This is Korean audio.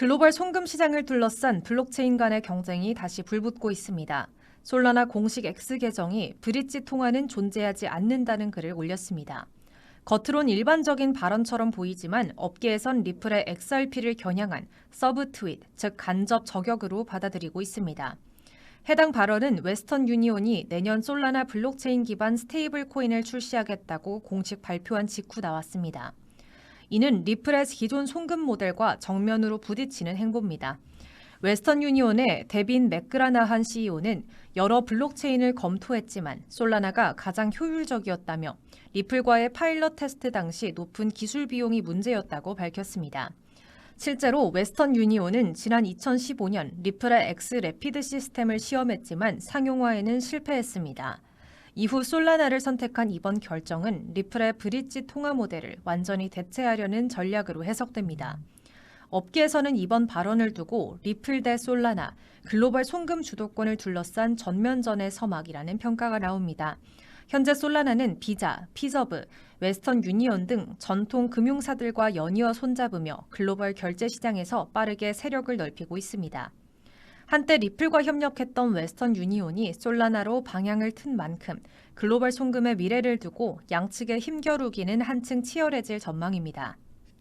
글로벌 송금 시장을 둘러싼 블록체인 간의 경쟁이 다시 불붙고 있습니다. 솔라나 공식 X 계정이 브릿지 통화는 존재하지 않는다는 글을 올렸습니다. 겉으론 일반적인 발언처럼 보이지만 업계에선 리플의 XRP를 겨냥한 서브 트윗, 즉 간접 저격으로 받아들이고 있습니다. 해당 발언은 웨스턴 유니온이 내년 솔라나 블록체인 기반 스테이블 코인을 출시하겠다고 공식 발표한 직후 나왔습니다. 이는 리플의 기존 송금 모델과 정면으로 부딪히는 행보입니다. 웨스턴 유니온의 데빈 맥그라나한 CEO는 여러 블록체인을 검토했지만 솔라나가 가장 효율적이었다며 리플과의 파일럿 테스트 당시 높은 기술 비용이 문제였다고 밝혔습니다. 실제로 웨스턴 유니온은 지난 2015년 리플의 X 레피드 시스템을 시험했지만 상용화에는 실패했습니다. 이후 솔라나를 선택한 이번 결정은 리플의 브릿지 통화 모델을 완전히 대체하려는 전략으로 해석됩니다. 업계에서는 이번 발언을 두고 리플 대 솔라나, 글로벌 송금 주도권을 둘러싼 전면전의 서막이라는 평가가 나옵니다. 현재 솔라나는 비자, 피저브, 웨스턴 유니온 등 전통 금융사들과 연이어 손잡으며 글로벌 결제 시장에서 빠르게 세력을 넓히고 있습니다. 한때 리플과 협력했던 웨스턴 유니온이 솔라나로 방향을 튼 만큼 글로벌 송금의 미래를 두고 양측의 힘겨루기는 한층 치열해질 전망입니다.